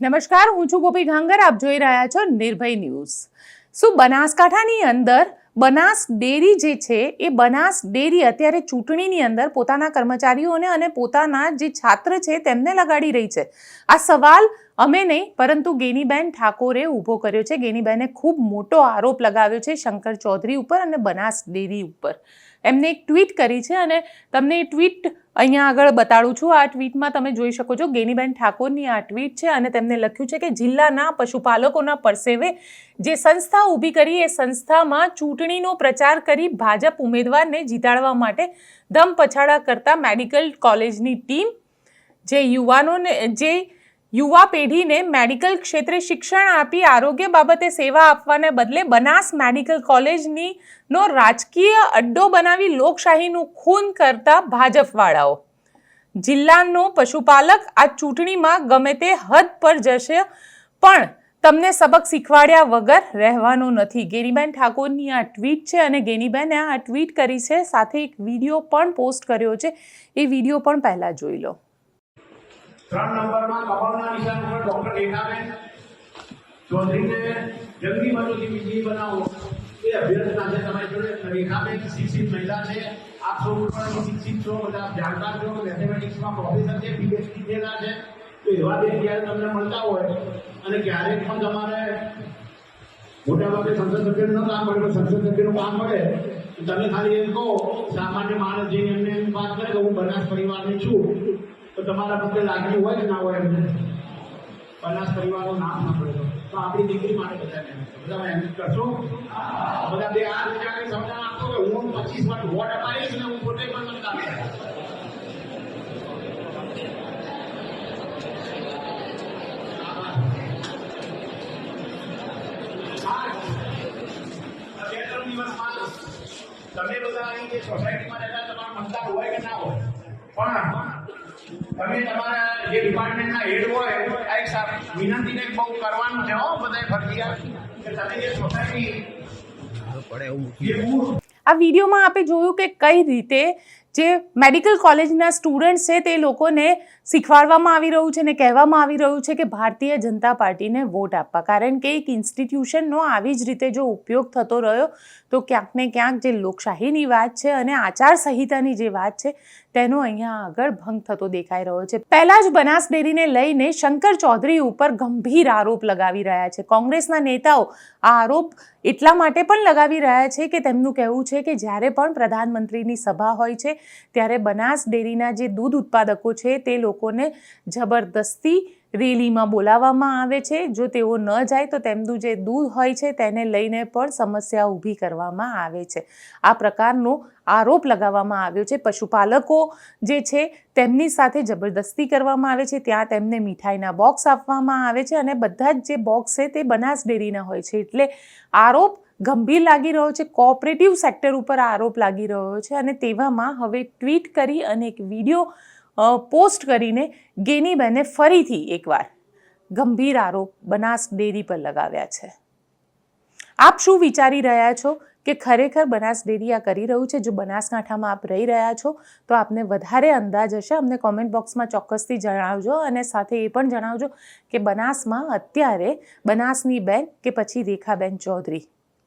નમસ્કાર, હું છું ગોપી ઘાંગર આપ જોઈ રહ્યા છો નિર્ભય ન્યૂઝ. શું બનાસકાંઠાની અંદર બનાસ ડેરી જે છે, એ બનાસ ડેરી અત્યારે ચૂંટણીની અંદર પોતાના કર્મચારીઓને અને પોતાના જે છાત્ર છે તેમને લગાડી રહી છે? આ સવાલ અમે નહીં, પરંતુ ગેનીબેન ઠાકોરે ઊભો કર્યો છે. ગેનીબેને ખૂબ મોટો આરોપ લગાવ્યો છે શંકર ચૌધરી ઉપર અને બનાસ ડેરી ઉપર. એમને એક ટ્વીટ કરી છે અને તમને એ ટ્વીટ અહીંયા આગળ બતાડું છું. આ ટ્વીટમાં તમે જોઈ શકો છો ગેનીબેન ઠાકોરની આ ટ્વીટ છે અને તેમને લખ્યું છે કે જિલ્લાના પશુપાલકોના પરસેવે જે સંસ્થા ઊભી કરી, એ સંસ્થામાં ચૂંટણીનો પ્રચાર કરી ભાજપ ઉમેદવારને જીતાડવા માટે ધમ પછાડા કરતા મેડિકલ કોલેજની ટીમ, જે યુવાનોને, જે યુવા પેઢીને મેડિકલ ક્ષેત્રે શિક્ષણ આપી આરોગ્ય બાબતે સેવા આપવાને બદલે બનાસ મેડિકલ કોલેજની નો રાજકીય અડ્ડો બનાવી લોકશાહીનું ખૂન કરતા ભાજપવાળાઓ. જિલ્લાનો પશુપાલક આ ચૂંટણીમાં ગમે તે હદ પર જશે, પણ તમને સબક શીખવાડ્યા વગર રહેવાનો નથી. ગેનીબેન ઠાકોરની આ ટ્વીટ છે અને ગેનીબેને આ ટ્વીટ કરી છે, સાથે એક વીડિયો પણ પોસ્ટ કર્યો છે. એ વીડિયો પણ પહેલાં જોઈ લો. ત્રણ નંબરમાં કપાળના નિશાન ઉપર ડોક્ટર ડેટાબેન ચૌધરીને જંગી બનોથી વીજળી બનાવો. એ અભ્યર્થના છે તમારી જોડે રેખાબેન શિક્ષિત મહિલા છે. આપ સૌ પણ શિક્ષિત છો, બધા જાણકાર છો મેથેમેટિક્સમાં પ્રોફેસર છે પીએચડી થયેલા છે. તો એવા બે જ્યારે તમને મળતા હોય અને ક્યારેક પણ તમારે મોટાભાગે સંસદ સભ્યનું ન કામ મળે સંસદ સભ્યનું કામ મળે તમે ખાલી એમ કહો સામાન્ય માણસ જઈને એમને એમ વાત કરે કે હું બનાસ પરિવારની છું? તમારા પ્રત્યે લાગણી હોય કે ના હોય એમને પચાસ પરિવારનું નામ સાંભળે તો. આપણી દીકરી માટે બધાને બધા મહેનત કરશો? બધા બે આ વિચારને સમજણ આપશો કે હું પચીસ વાર વોટ અપાડીશ ને હું પોતે પણ મતદાન બે ત્રણ તમે બધા અહીં જે સોસાયટીમાં રહેતા તમે તમારા જે ડિપાર્ટમેન્ટના હેડ હોય આ એક વિનંતીને બહુ કરવાનું છે હો બધાએ ફરજિયાત. કે તમે જે સોસાયટી આ વિડીયોમાં આપણે જોયું કે કઈ રીતે જે મેડિકલ કોલેજના સ્ટુડન્ટ છે, તે લોકોને શીખવાડવામાં આવી રહ્યું છે ને કહેવામાં આવી રહ્યું છે કે ભારતીય જનતા પાર્ટીને વોટ આપવા. કારણ કે એક ઇન્સ્ટિટ્યુશનનો આવી જ રીતે જો ઉપયોગ થતો રહ્યો, તો ક્યાંક ને ક્યાંક જે લોકશાહીની વાત છે અને આચાર સંહિતાની જે વાત છે, તેનો અહીંયા આગળ ભંગ થતો દેખાઈ રહ્યો છે. પહેલાં જ બનાસ ડેરીને લઈને શંકર ચૌધરી ઉપર ગંભીર આરોપ લગાવી રહ્યા છે. કોંગ્રેસના નેતાઓ આ આરોપ એટલા માટે પણ લગાવી રહ્યા છે કે તેમનું કહેવું છે કે જ્યારે પણ પ્રધાનમંત્રીની સભા હોય છે ત્યારે બનાસ ડેરીના જે દૂધ ઉત્પાદકો છે તે લોકોને જબરદસ્તી રેલીમાં બોલાવવામાં આવે છે. જો તેઓ ન જાય તો તેમનું જે દૂધ હોય છે તેને લઈને પણ સમસ્યા ઊભી કરવામાં આવે છે. આ પ્રકારનો આરોપ લગાવવામાં આવ્યો છે. પશુપાલકો જે છે તેમની સાથે જબરદસ્તી કરવામાં આવે છે. ત્યાં તેમને મીઠાઈના બોક્સ આપવામાં આવે છે અને બધા જ જે બોક્સ છે તે બનાસ ડેરીના હોય છે. એટલે આરોપ ગંભીર લાગી રહ્યો છે કોઓપરેટિવ સેક્ટર ઉપર આરોપ લાગી રહ્યો છે અને તેવામાં હવે ટ્વીટ કરી અને એક વીડિયો પોસ્ટ કરીને ગેનીબેને ફરીથી એકવાર ગંભીર આરોપ બનાસ ડેરી પર લગાવ્યા છે. આપ શું વિચારી રહ્યા છો કે ખરેખર બનાસ ડેરી આ કરી રહ્યું છે? જો બનાસકાંઠામાં આપ રહી રહ્યા છો, તો આપને વધારે અંદાજ હશે. અમને કોમેન્ટ બોક્સમાં ચોક્કસથી જણાવજો અને સાથે એ પણ જણાવજો કે બનાસમાં અત્યારે બનાસની બેન કે પછી રેખાબેન ચૌધરી